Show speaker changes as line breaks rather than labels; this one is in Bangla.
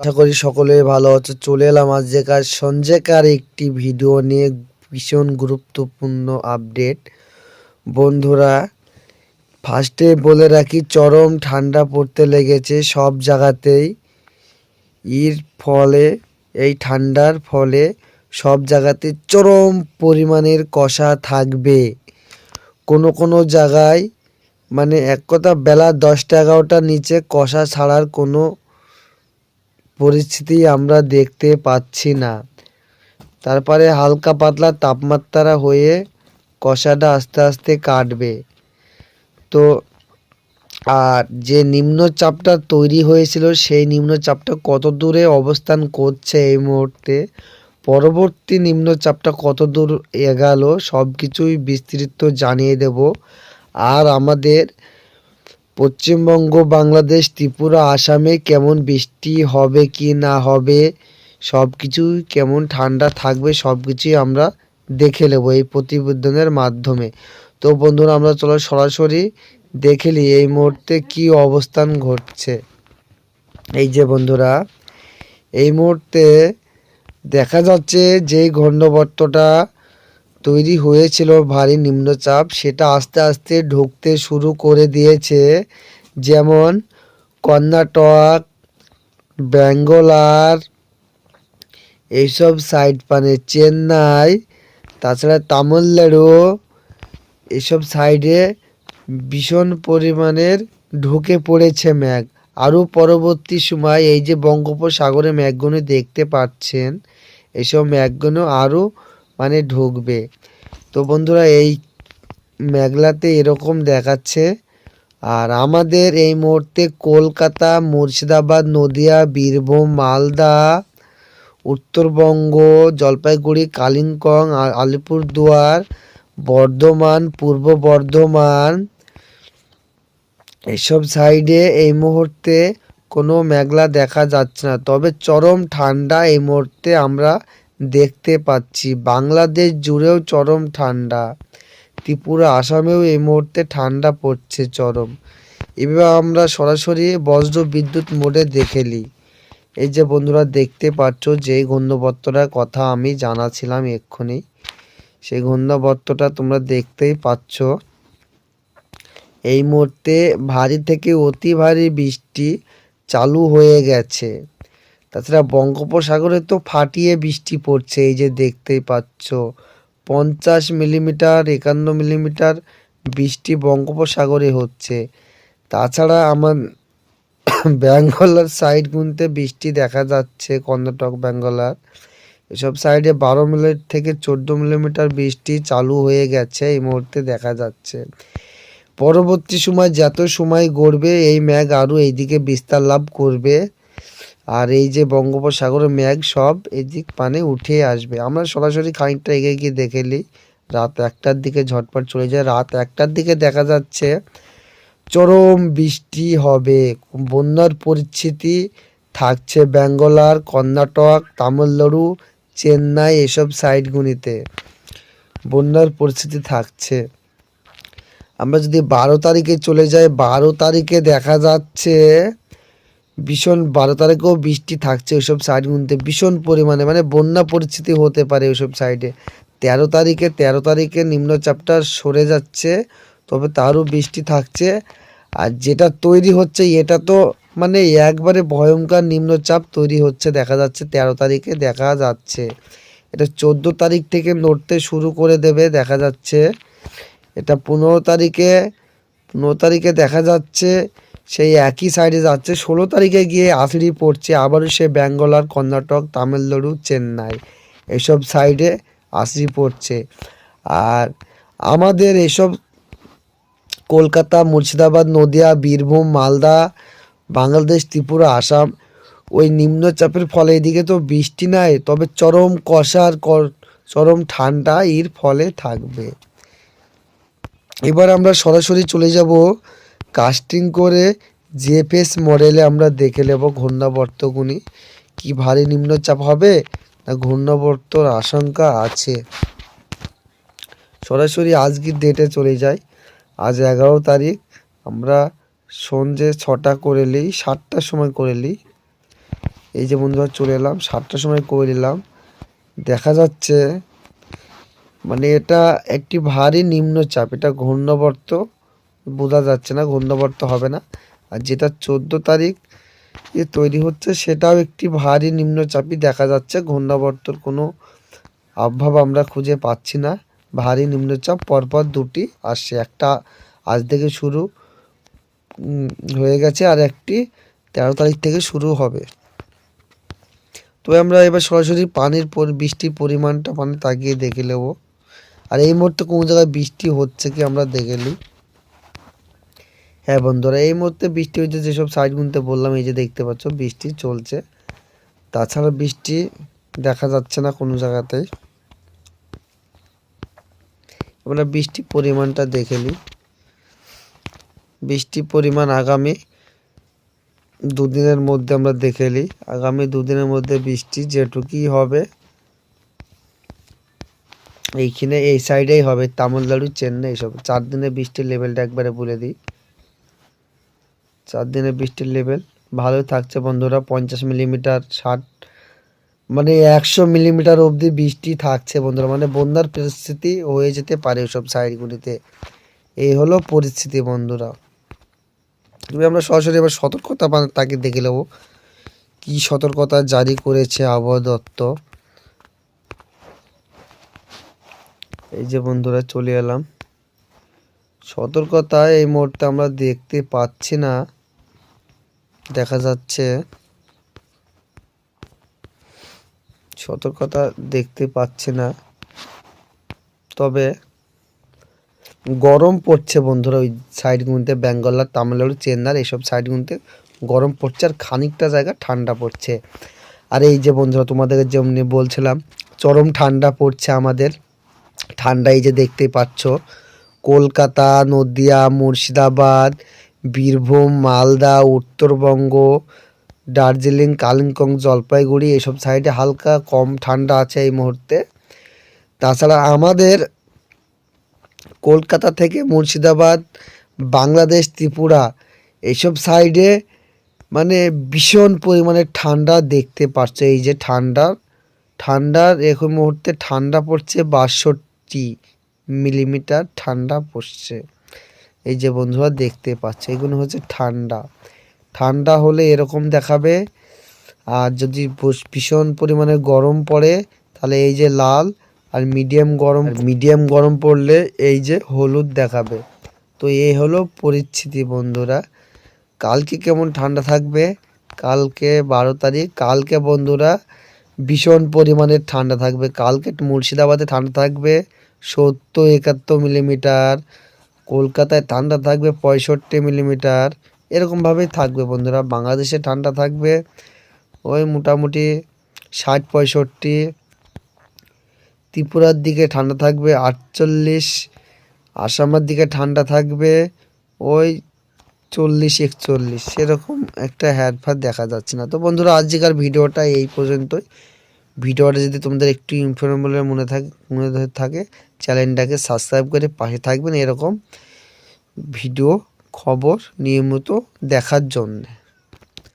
আশা করি সকলে ভালো আছে। চলে এলাম আজকের সঞ্জয়কার একটি ভিডিও নিয়ে ভীষণ গুরুত্বপূর্ণ আপডেট। বন্ধুরা ফার্স্টে বলে রাখি, চরম ঠান্ডা পড়তে লেগেছে সব জায়গাতেই। এর ফলে, এই ঠান্ডার ফলে সব জায়গাতে চরম পরিমাণের কষা থাকবে। কোনো কোনো জায়গায় মানে এক কথা বেলা দশটা এগারোটার নিচে কষা ছাড়ার কোনো পরিস্থিতি আমরা দেখতে পাচ্ছি না। তারপরে হালকা পাতলা তাপমাত্রা হয়ে কষাটা আস্তে আস্তে কাটবে। তো, আর যে নিম্নচাপটা তৈরি হয়েছিল, সেই নিম্নচাপটা কত দূরে অবস্থান করছে এই মুহূর্তে? পরবর্তী নিম্নচাপটা কত দূর এগালো সব কিছুই বিস্তৃত জানিয়ে দেব। আর আমাদের পশ্চিমবঙ্গ, বাংলাদেশ, ত্রিপুরা, আসামে কেমন বৃষ্টি হবে কি না হবে সব কিছুই কেমন ঠান্ডা থাকবে সব কিছুই আমরা দেখে নেব এই প্রতিবেদনের মাধ্যমে। তো বন্ধুরা, আমরা চলো সরাসরি দেখে নিই এই মুহূর্তে কি অবস্থান ঘটছে। এই যে বন্ধুরা, এই মুহূর্তে দেখা যাচ্ছে যে ঘূর্ণবর্তটা তৈরি হয়েছিল ভারী নিম্নচাপ, সেটা আস্তে আস্তে ঢুকতে শুরু করে দিয়েছে। যেমন কর্ণাটক, ব্যাঙ্গোলার, এইসব সাইড মানে চেন্নাই, তাছাড়া তামিলনাড়ু এসব সাইডে ভীষণ পরিমাণের ঢুকে পড়েছে ম্যাঘ আরও পরবর্তী সময় এই যে বঙ্গোপসাগরে ম্যাঘগুলো দেখতে পাচ্ছেন এসব ম্যাঘগুলো আরও মানে ঢুকবে। তো বন্ধুরা, এই মেঘলাতে এরকম দেখাচ্ছে। আর আমাদের এই মুহূর্তে কলকাতা, মুর্শিদাবাদ, নদিয়া, বীরভূম, মালদা, উত্তরবঙ্গ, জলপাইগুড়ি, কালিম্পং আলিপুরদুয়ার, বর্ধমান, পূর্ব বর্ধমান, এসব সাইডে এই মুহূর্তে কোনো মেঘলা দেখা যাচ্ছে না। তবে চরম ঠান্ডা এই মুহূর্তে আমরা দেখতে পাচ্ছি। বাংলাদেশ জুড়েও চরম ঠান্ডা। ত্রিপুরা, আসামেও এই মুহূর্তে ঠান্ডা পড়ছে চরম। এবার আমরা সরাসরি বজ্র বিদ্যুৎ মোডে দেখে নিই। এই যে বন্ধুরা দেখতে পাচ্ছ, যে ঘূর্ণবর্তটার কথা আমি জানাছিলাম এক্ষুনি, সেই ঘূর্ণবর্তটা তোমরা দেখতেই পাচ্ছ। এই মুহূর্তে ভারী থেকে অতি ভারী বৃষ্টি চালু হয়ে গেছে। তাছাড়া বঙ্গোপসাগরে তো ফাটিয়ে বৃষ্টি পড়ছে, এই যে দেখতেই পাচ্ছ। পঞ্চাশ মিলিমিটার, একান্ন মিলিমিটার বৃষ্টি বঙ্গোপসাগরে হচ্ছে। তাছাড়া আমার ব্যাঙ্গলার সাইড গুনতে বৃষ্টি দেখা যাচ্ছে, কর্ণাটক, ব্যাঙ্গলার। এসব সাইডে বারো মিনিট থেকে চোদ্দ মিলিমিটার বৃষ্টি চালু হয়ে গেছে, এই মুহূর্তে দেখা যাচ্ছে। পরবর্তী সময়, যত সময় গড়বে, এই ম্যাঘ আরও এইদিকে বিস্তার লাভ করবে। আর এই যে বঙ্গোপসাগরের মেঘ সব এদিক পানে উঠে আসবে। আমরা সরাসরি খানিকটা এগিয়ে গিয়ে দেখে নিই। রাত একটার দিকে ঝটপট চলে যায়। রাত একটার দিকে দেখা যাচ্ছে চরম বৃষ্টি হবে। বন্যার পরিস্থিতি থাকছে ব্যাঙ্গলার, কর্ণাটক, তামিলনাড়ু, চেন্নাই এসব সাইডগুলিতে বন্যার পরিস্থিতি থাকছে। আমরা যদি বারো তারিখে চলে যাই, বারো তারিখে দেখা যাচ্ছে ভীষণ বারো তারিখেও বৃষ্টি থাকছে ওইসব সাইডগুলিতে ভীষণ পরিমাণে মানে বন্যা পরিস্থিতি হতে পারে ওইসব সাইডে তেরো তারিখে তেরো তারিখে নিম্নচাপটা সরে যাচ্ছে, তবে তারও বৃষ্টি থাকছে। আর যেটা তৈরি হচ্ছে, এটা তো মানে একবারে ভয়ঙ্কর নিম্নচাপ তৈরি হচ্ছে, দেখা যাচ্ছে তেরো তারিখে দেখা যাচ্ছে। এটা চোদ্দ তারিখ থেকে নড়তে শুরু করে দেবে, দেখা যাচ্ছে। এটা পনেরো তারিখে পনেরো তারিখে দেখা যাচ্ছে। সেই একই সাইডে যাচ্ছে। ষোলো তারিখে গিয়ে আছড়ি পড়ছে আবারও সে ব্যাঙ্গলার কর্ণাটক, তামিলনাড়ু, চেন্নাই। এসব সাইডে আছড়ি পড়ছে। আর আমাদের এসব কলকাতা, মুর্শিদাবাদ, নদিয়া, বীরভূম, মালদা, বাংলাদেশ, ত্রিপুরা, আসাম, ওই নিম্নচাপের ফলে এদিকে তো বৃষ্টি নাই, তবে চরম কষার চরম ঠান্ডা এর ফলে থাকবে। এবার আমরা সরাসরি চলে যাব কাস্টিং করে জিএফএস মডেলে আমরা দেখে নেব ঘূর্ণাবর্তগুনি কি ভারী নিম্নচাপ হবে না ঘূর্ণাবর্তর আশঙ্কা আছে? সরাসরি আজকের ডেটে চলে যাই। আজ এগারো তারিখ। আমরা সন্ধে ছটা করে নিই, সাতটার সময় করে নিই। এই যে বন্ধুরা চলে এলাম, সাতটার সময় করে নিলাম। দেখা যাচ্ছে মানে এটা একটি ভারী নিম্নচাপ, এটা ঘূর্ণবর্ত। বোঝা যাচ্ছে না ঘূর্ণবর্ত হবে না। আর যেটা চোদ্দ তারিখ যে তৈরি হচ্ছে, সেটাও একটি ভারী নিম্নচাপই দেখা যাচ্ছে। ঘূর্ণাবর্তর কোনো আবহাব আমরা খুঁজে পাচ্ছি না। ভারী নিম্নচাপ, পরপর দুটি আসছে। একটা আজ থেকে শুরু হয়ে গেছে আর একটি তেরো তারিখ থেকে শুরু হবে। তবে আমরা এবার সরাসরি পানির বৃষ্টির পরিমাণটা মানে তাকিয়ে দেখে নেব। আর এই মুহূর্তে কোন জায়গায় বৃষ্টি হচ্ছে কি আমরা দেখে নিই। হ্যাঁ বন্ধুরা, এই মুহূর্তে বৃষ্টি হচ্ছে, যেসব সাইডগুলোতে বললাম, এই যে দেখতে পাচ্ছ, বৃষ্টি চলছে। তাছাড়া বৃষ্টি দেখা যাচ্ছে না কোনো জায়গাতেই। আমরা বৃষ্টির পরিমাণটা দেখে নিই। বৃষ্টির পরিমাণ আগামী দুদিনের মধ্যে আমরা দেখে নিই। আগামী দুদিনের মধ্যে বৃষ্টি যেটুকুই হবে, এইখানে এই সাইডেই হবে, তামিলনাড়ু, চেন্নাই, এইসব। চার দিনে বৃষ্টির লেভেলটা একবারে বলে দিই। চার দিনের বৃষ্টির লেভেল ভালোই থাকছে বন্ধুরা, পঞ্চাশ মিলিমিটার ষাট মানে একশো মিলিমিটার অবধি বৃষ্টি থাকছে বন্ধুরা। মানে বন্যার পরিস্থিতি হয়ে যেতে পারে ওসব সাইডগুলিতে। এই হলো পরিস্থিতি বন্ধুরা। তবে আমরা সরাসরি এবার সতর্কতা তাকে দেখে নেব। কি সতর্কতা জারি করেছে আবহাওয়া দপ্তর। এই যে বন্ধুরা, চলে এলাম। সতর্কতা এই মুহূর্তে আমরা দেখতে পাচ্ছি না। দেখা যাচ্ছে। সতর্কতা দেখতে পাচ্ছি না। তবে গরম পড়ছে বন্ধুরা ওই সাইডগুলোতে বেঙ্গলার তামিলনাড়ু চেন্নার এইসব সাইডগুলোতে গরম পড়ছে আর খানিকটা জায়গা ঠান্ডা পড়ছে। আর এই যে বন্ধুরা তোমাদেরকে যেমনি বলছিলাম, চরম ঠান্ডা পড়ছে আমাদের। ঠান্ডা এই যে দেখতেই পাচ্ছ, কলকাতা, নদিয়া, মুর্শিদাবাদ বীরভূম, মালদা, উত্তরবঙ্গ, দার্জিলিং, কালিম্পং, জলপাইগুড়ি এইসব সাইডে হালকা কম ঠান্ডা আছে এই মুহূর্তে। তাছাড়া আমাদের কলকাতা থেকে মুর্শিদাবাদ, বাংলাদেশ, ত্রিপুরা এইসব সাইডে মানে ভীষণ পরিমাণে ঠান্ডা দেখতে পাচ্ছে এই যে ঠান্ডা, ঠান্ডার এখন মুহূর্তে ঠান্ডা পড়ছে বাষট্টি মিলিমিটার ঠান্ডা পড়ছে। এই যে বন্ধুরা দেখতে পাচ্ছে এগুলো হচ্ছে ঠান্ডা। ঠান্ডা হলে এরকম দেখাবে আর যদি ভীষণ পরিমাণে গরম পড়ে তাহলে এই যে লাল আর মিডিয়াম গরম মিডিয়াম গরম পড়লে এই যে হলুদ দেখাবে। তো এই হলো পরিস্থিতি বন্ধুরা। কালকে কেমন ঠান্ডা থাকবে? কালকে বারো তারিখ। কালকে বন্ধুরা ভীষণ পরিমাণের ঠান্ডা থাকবে। কালকে মুর্শিদাবাদে ঠান্ডা থাকবে সত্তর একাত্তর মিলিমিটার। কলকাতায় ঠান্ডা থাকবে পঁয়ষট্টি মিলিমিটার। এরকমভাবেই থাকবে বন্ধুরা। বাংলাদেশে ঠান্ডা থাকবে ওই মোটামুটি ষাট, পঁয়ষট্টি। ত্রিপুরার দিকে ঠান্ডা থাকবে আটচল্লিশ। আসামের দিকে ঠান্ডা থাকবে ওই চল্লিশ, একচল্লিশ। সেরকম একটা হ্যাডফার দেখা যাচ্ছে না। তো বন্ধুরা, আজকের ভিডিওটা এই পর্যন্তই। ভিডিওটা যদি তোমাদের একটু ইনফরমেবল মনে থাকে মনে থাকে চ্যানেলটাকে সাবস্ক্রাইব করে পাশে থাকবেন এরকম ভিডিও খবর নিয়মিত দেখার জন্যে।